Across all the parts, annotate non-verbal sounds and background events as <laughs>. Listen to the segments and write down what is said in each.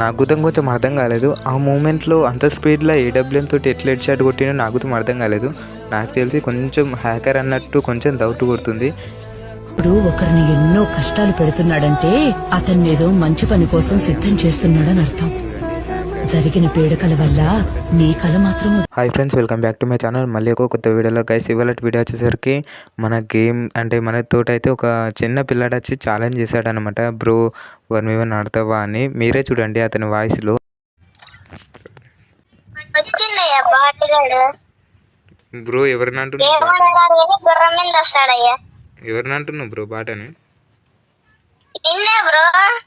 నాకు గుతం కొంచెం అర్థం కాలేదు. ఆ మూమెంట్లో అంత స్పీడ్లో ఏడబ్ల్యూఎం తోటి ఎట్లా హెడ్ షాట్ కొట్టినో నాకు గుతం అర్థం కాలేదు. నాకు తెలిసి కొంచెం హ్యాకర్ అన్నట్టు కొంచెం డౌట్ కొడుతుంది. ఇప్పుడు ఒకరిని ఎన్నో కష్టాలు పెడుతున్నాడంటే అతన్ని ఏదో మంచి పని కోసం సిద్ధం చేస్తున్నాడని అర్థం. జరిగిన పీడకల వల్ల నీ కల మాత్రం hi friends welcome back to my channel మళ్ళీ ఒక కొత్త వీడియోలో. గైస్ ఇవాళ వీడియో వచ్చేసరికి మన గేమ్ అంటే మన తోట అయితే ఒక చిన్న పిల్లాడు వచ్చి ఛాలెంజ్ చేశాడనమాట బ్రో వన్ వన్ ఆడతావా అని. మీరే చూడండి అతని వాయిస్లో బ్రో ఎవరిని అంటున్నావు? ఎవరిని అంటున్నావు బ్రో బాటని? నిన్నే బ్రో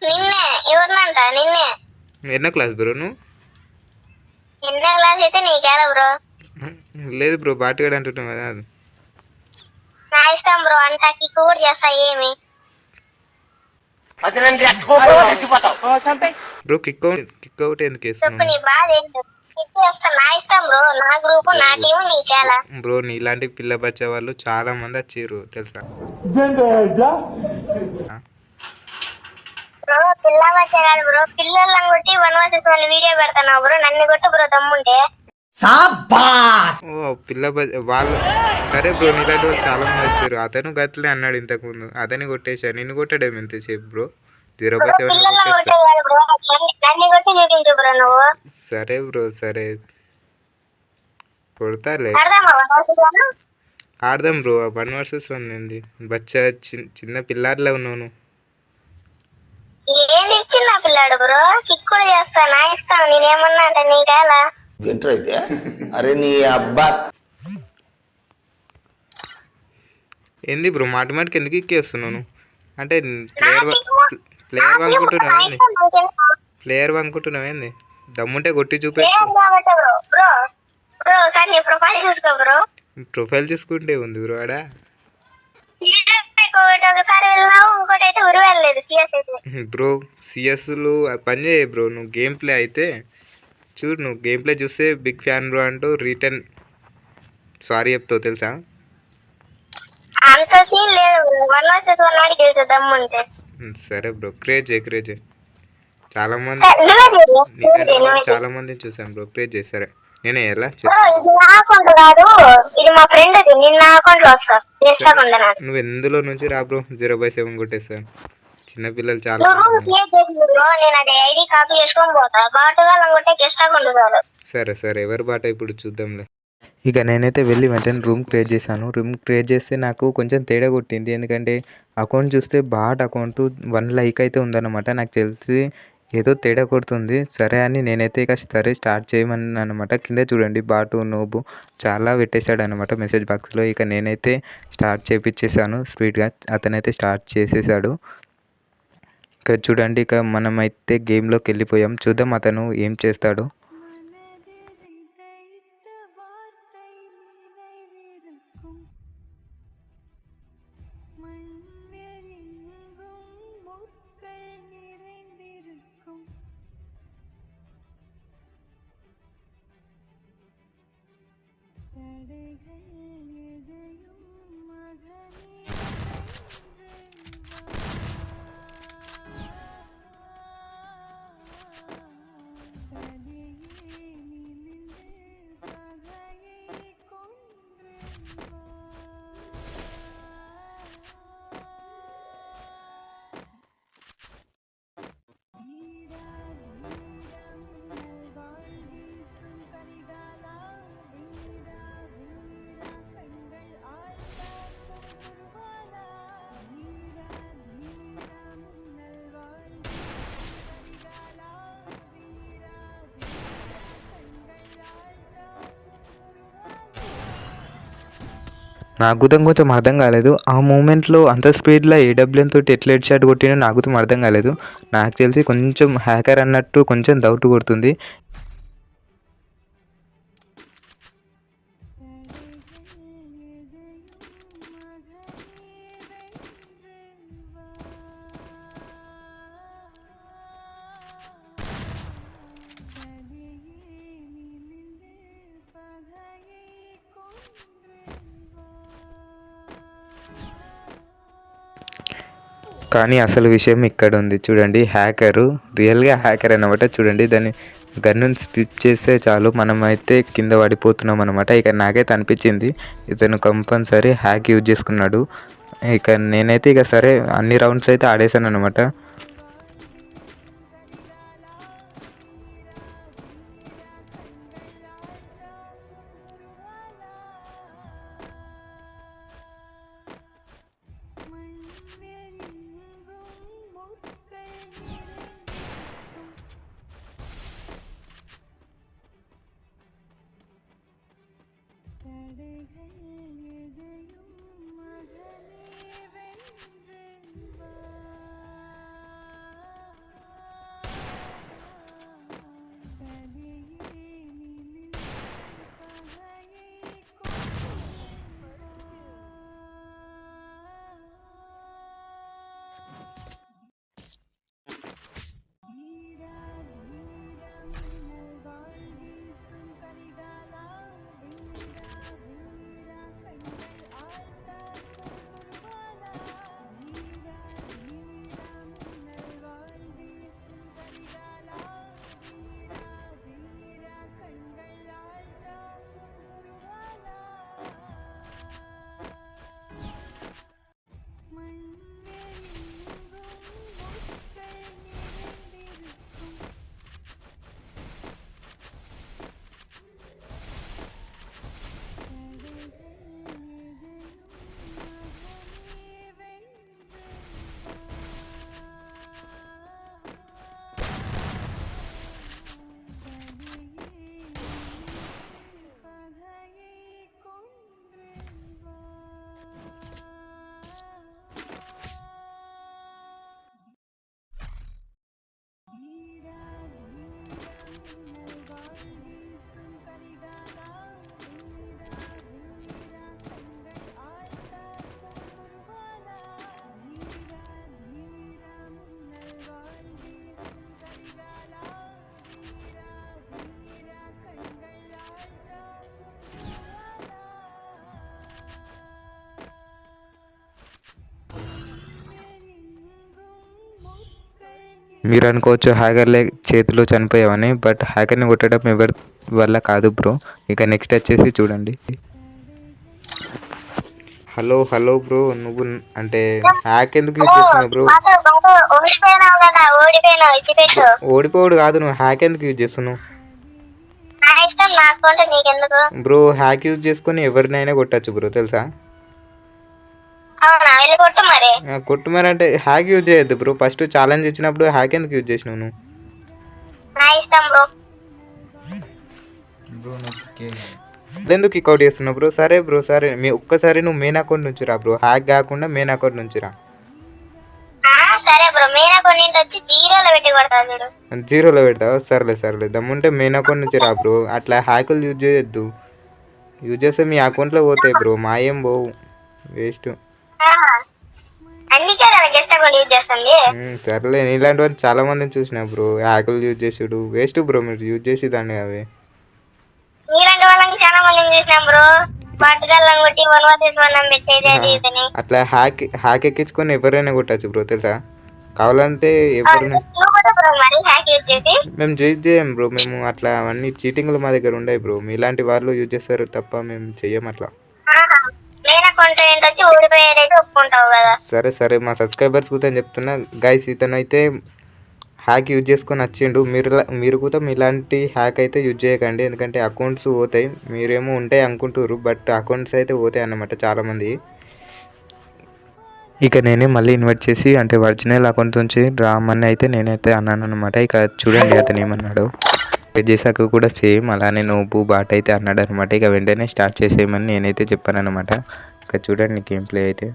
నిన్నే. ఎవరినంట నిన్నే. ఎన్నో క్లాస్ బ్రో నువ్వు? క్లాస్ అయితే నీకేలా బ్రో. లేదు బ్రో బాటగాడు అంటున్నావు కదా. నా ఇష్టం బ్రో అంతా కిక్ కూడా చేస్తా ఏమి. Bro kick out kick out ఎందుకు చెప్పు నీ బాధ ఏంటి? కిక్ చేస్తా నా ఇష్టం బ్రో నా గ్రూప్ నా టీము నీకేలా బ్రో నీలాంటి పిల్ల బచ్చ వాళ్ళు చాలా మంది వచ్చారు తెలుసా? వచ్చాడు బ్రో? పిల్లలను కొట్టి వన్ వర్సెస్ వన్ వీడియో పెడతాను బ్రో. నన్ను కొట్టు బ్రో తమ్ముంటే ఓ పిల్ల వాళ్ళు సరే బ్రో నీలాంటి వాళ్ళు చాలా మంది వచ్చారు. అతను గట్లే అన్నాడు ఇంతకు ముందు అతన్ని కొట్టేశా నిన్ను కొట్టాడేమి ఎంతసేపు బ్రో? జీరో బై సెవెన్ కొట్టేస్తా సరే బ్రో సరే. కొడతాలే ఆడదాం బ్రో. వన్ వర్సెస్ వన్ ఏంది బచ్చా చిన్న చిన్న పిల్లాడిలా ఉన్నాను ఏం ఇచ్చిందా పిల్లాడు బ్రో? కిక్ కూడా చేస్తా నా ఇష్టం నేనేమన్నా అంటే నీకేలా? ఏంట్రా ఇది? అరే నీ అబ్బా. ఏంది బ్రో మాటి మాటికి ఎందుకు ఎక్కేస్తున్నాను అంటే ప్లేయర్ ప్లేయర్ అనుకుంటున్నావు ఏంది? ప్లేయర్ అనుకుంటున్నావు ఏంది? దమ్ముంటే కొట్టి బ్రో బ్రో నీ ప్రొఫైల్ చూసుకో బ్రో. ప్రొఫైల్ చూసుకుంటే ఉంది బ్రో ఆడ? ఒకటి ఒకసారి వెళ్ళినావు ఇంకోటి అయితే ఉరి వెళ్ళలేదు సిఎస్ అయితే. బ్రో సిఎస్లు పని చేయ బ్రో నువ్వు గేమ్ ప్లే అయితే. చూడు నువ్వు గేమ్ ప్లే చూస్తే బిగ్ ఫ్యాన్ బ్రో అంటూ రిటర్న్ సారీ చెప్తావు తెలుసా? అంత సీన్ లేదు బ్రో. వన్ వర్సెస్ వన్ ఆడి తెలుసు దమ్ముంటే ఉమ్, సరే బ్రో క్రేజ్ క్రేజ్ చాలా మంది <laughs> ముందు. చాలా మందిని చూసాను బ్రో క్రేజ్ సరే. నేనే ఎలా బ్రో ఇది నా అకౌంట్ కాదు. ఇది మా ఫ్రెండ్ నిన్న అకౌంట్లో వస్తా. నువ్వు ఎందులో నుంచి రా బ్రో? జీరో బై సెవెన్ కొట్టేస్తాను. చిన్నపిల్లలు చాలా నువ్వు మంది ఉన్నారు. క్రియేట్ చేసింది బ్రో. నేను అది ఐడి కాపీ చేసుకొని పోతా. బాటుగా లంగొట్టే గెస్ట్ అకౌంట్ చాలు సరే సరే. ఎవరి బాట ఇప్పుడు చూద్దాంలే. ఇక నేనైతే వెళ్ళి వెంటనే రూమ్ క్రియేట్ చేశాను. రూమ్ క్రియేట్ చేస్తే నాకు కొంచెం తేడా కొట్టింది. ఎందుకంటే అకౌంట్ చూస్తే బాట్ అకౌంట్ వన్ లైక్ అయితే ఉందన్నమాట. నాకు తెలిసి ఏదో తేడా కొడుతుంది. సరే అని నేనైతే ఇక సరే స్టార్ట్ చేయమని అనమాట కింద చూడండి బాటు నోబు చాలా పెట్టేశాడు అనమాట మెసేజ్ బాక్స్లో. ఇక నేనైతే స్టార్ట్ చేపించేసాను స్పీడ్గా అతనైతే స్టార్ట్ చేసేసాడు. ఇక చూడండి ఇక మనమైతే గేమ్లోకి వెళ్ళిపోయాం. చూద్దాం అతను ఏం చేస్తాడు. నాకు గుతం కొంచెం అర్థం కాలేదు. ఆ మూమెంట్లో అంత స్పీడ్లో ఏడబ్ల్యూఎన్ తోటి ఎట్లా హెడ్ షాట్ కొట్టినో నాకు అర్థం కాలేదు. నాకు తెలిసి కొంచెం హ్యాకర్ అన్నట్టు కొంచెం డౌట్ కొడుతుంది. కానీ అసలు విషయం ఇక్కడ ఉంది చూడండి హ్యాకరు రియల్గా హ్యాకర్ అన్నమాట. చూడండి దాన్ని గన్ను స్పిప్ చేస్తే చాలు. మనమైతే కింద పడిపోతున్నాం అనమాట ఇక నాకైతే అనిపించింది ఇతను కంపల్సరీ హ్యాక్ యూజ్ చేసుకున్నాడు. ఇక నేనైతే ఇక సరే అన్ని రౌండ్స్ అయితే ఆడేశాను అనమాట మీరు అనుకోవచ్చు హ్యాకర్లే చేతిలో చనిపోయామని బట్ హ్యాకర్ని కొట్టడం ఎవరి వల్ల కాదు బ్రో. ఇక నెక్స్ట్ వచ్చేసి చూడండి. హలో హలో బ్రో నువ్వు అంటే హ్యాక్ ఎందుకు యూజ్ చేస్తున్నావు బ్రో? ఓడిపోవడు కాదు నువ్వు హ్యాక్ ఎందుకు యూజ్ చేస్తున్నావు? బ్రో హ్యాక్ యూజ్ చేసుకొని ఎవరినైనా కొట్టచ్చు బ్రో తెలుసా? కొట్టు మరి. అంటే హ్యాక్ యూజ్ చేయొద్దు బ్రో. ఫస్ట్ ఛాలెంజ్ ఇచ్చినప్పుడు హ్యాక్ ఎందుకు యూజ్ చేసినావు నువ్వు? నా ఇష్టం బ్రో. ఎందుకు కిక్అవుట్ చేస్తున్నావు బ్రో? సరే బ్రో సరే. మీ ఒక్కసారి నువ్వు మెయిన్ అకౌంట్ నుంచి రా బ్రో. హ్యాక్ కాకుండా మెయిన్ అకౌంట్ నుంచి రా. జీరోలో పెడతావా? సర్లే సర్లే. దమ్ముంటే మెయిన్ అకౌంట్ నుంచి రా బ్రో. అట్లా హ్యాకులు యూజ్ చేయొద్దు. యూజ్ చేస్తే మీ అకౌంట్లో పోతాయి బ్రో. మా ఏం పోవు. వేస్ట్. సర్లే ఇలాంటి వాళ్ళు చాలా మందిని చూసిన బ్రో. హ్యాకులు యూజ్ చేసాడు. వేస్ట్ బ్రో మీరు యూజ్ చేసి దాన్ని అవి అట్లా హ్యాక్ హ్యాక్ ఎక్కించుకొని ఎవరైనా కొట్టచ్చు బ్రో తెలుసా? కావాలంటే ఎవరైనా మేము యూజ్ చేయం బ్రో మేము అట్లా అవన్నీ చీటింగ్లు మా దగ్గర ఉండవు బ్రో. మీలాంటి వాళ్ళు యూజ్ చేస్తారు తప్ప మేము చెయ్యం అట్లా. మెయిన్ వచ్చి ఓడిపోయేదైతే ఒప్పుకుంటావు కదా. సరే సరే మా సబ్స్క్రైబర్స్ కూడా చెప్తున్నా. గైస్ ఇతనైతే హ్యాక్ యూజ్ చేసుకొని వచ్చిండు మీరు మీరు కూడా ఇలాంటి హ్యాక్ అయితే యూజ్ చేయకండి. ఎందుకంటే అకౌంట్స్ పోతాయి. మీరేమో ఉంటాయి అనుకుంటారు బట్ అకౌంట్స్ అయితే పోతాయి అన్నమాట చాలామంది. ఇక నేనే మళ్ళీ ఇన్వైట్ చేసి అంటే ఒరిజినల్ అకౌంట్ నుంచి రామని అయితే నేనైతే అన్నాను అనమాట ఇక చూడండి అతను ఏమన్నాడు. వెయిట్ చేశాక కూడా సేమ్ అలానే నోపు బాట అయితే అన్నాడు అనమాట ఇక వెంటనే స్టార్ట్ చేసేయమని నేనైతే చెప్పాను అనమాట ఇక చూడండి గేమ్ ప్లే అయితే.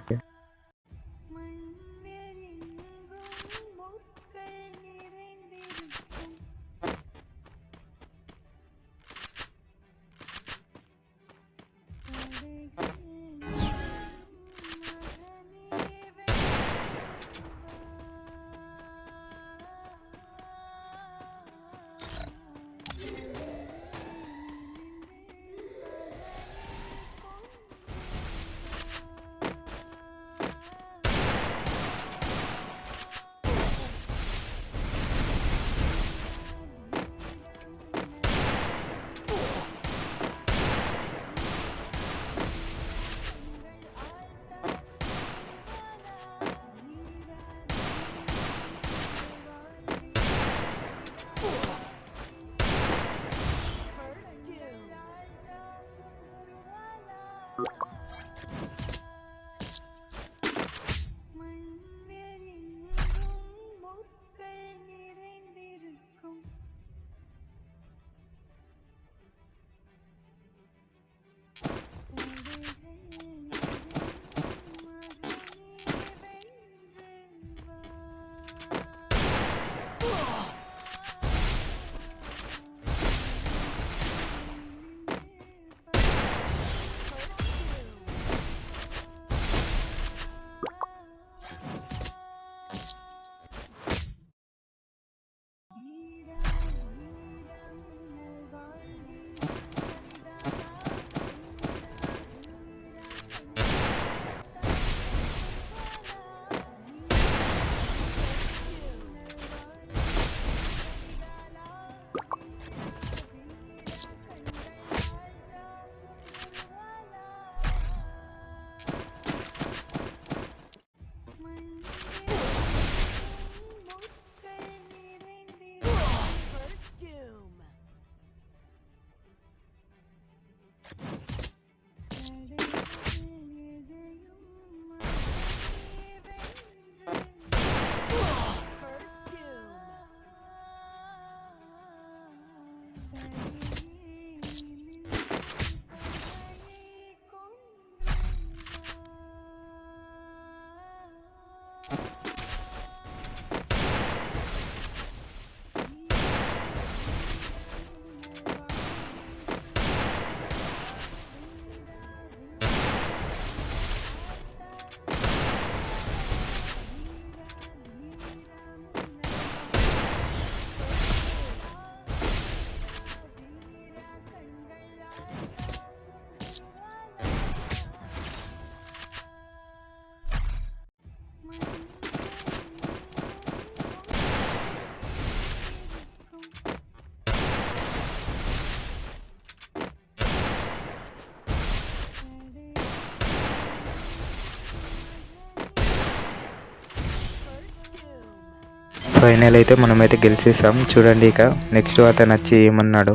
ఫైనల్ అయితే మనమైతే గెలిచేసాం. చూడండి ఇక నెక్స్ట్ అతను వచ్చి ఏమన్నాడు.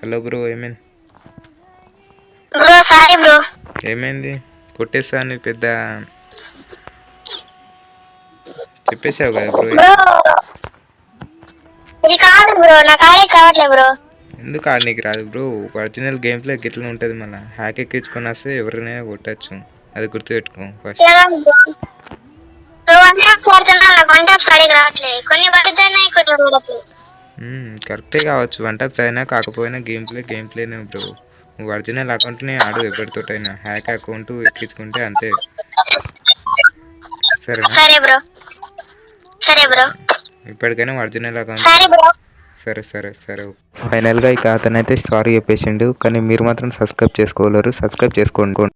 హలో బ్రో ఏమైంది? Bro sorry bro. ఏమైంది? కొట్టేసాను పెద్ద. చెప్పేసావు కదా బ్రో ఇది కాదు బ్రో నాకు ఆడే కావట్లేదు బ్రో. ఎందుకు ఆడనీకి రాదు బ్రో? ఒరిజినల్ గేమ్ ప్లే గిట్ల ఉంటుంది మళ్ళీ. హ్యాక్ ఎక్కించుకొని వస్తే ఎవరినైనా కొట్టచ్చు. అది గుర్తుపెట్టుకో ఫస్ట్ వన్ రావట్లేదు కొన్ని పడుతున్నాయి కొన్ని పడట్లేదు కరెక్టే కావచ్చు. వన్ టైప్స్ అయినా కాకపోయినా గేమ్ ప్లే గేమ్ ప్లేనే బ్రో నువ్వు ఒరిజినల్ అకౌంట్ని ఆడు ఎవరితోటైనా హ్యాక్ అకౌంట్ ఎక్కించుకుంటే అంతే. సరేనా? సరే బ్రో. సరే బ్రో. ఇప్పటికైనా ఒరిజినల్ అకౌంట్ సారీ బ్రో. సరే సరే సరే ఫైనల్గా ఇక అతనైతే సారీ చెప్పేసిండు. కానీ మీరు మాత్రం సబ్స్క్రైబ్ చేసుకోలేరు. సబ్స్క్రైబ్ చేసుకోండి.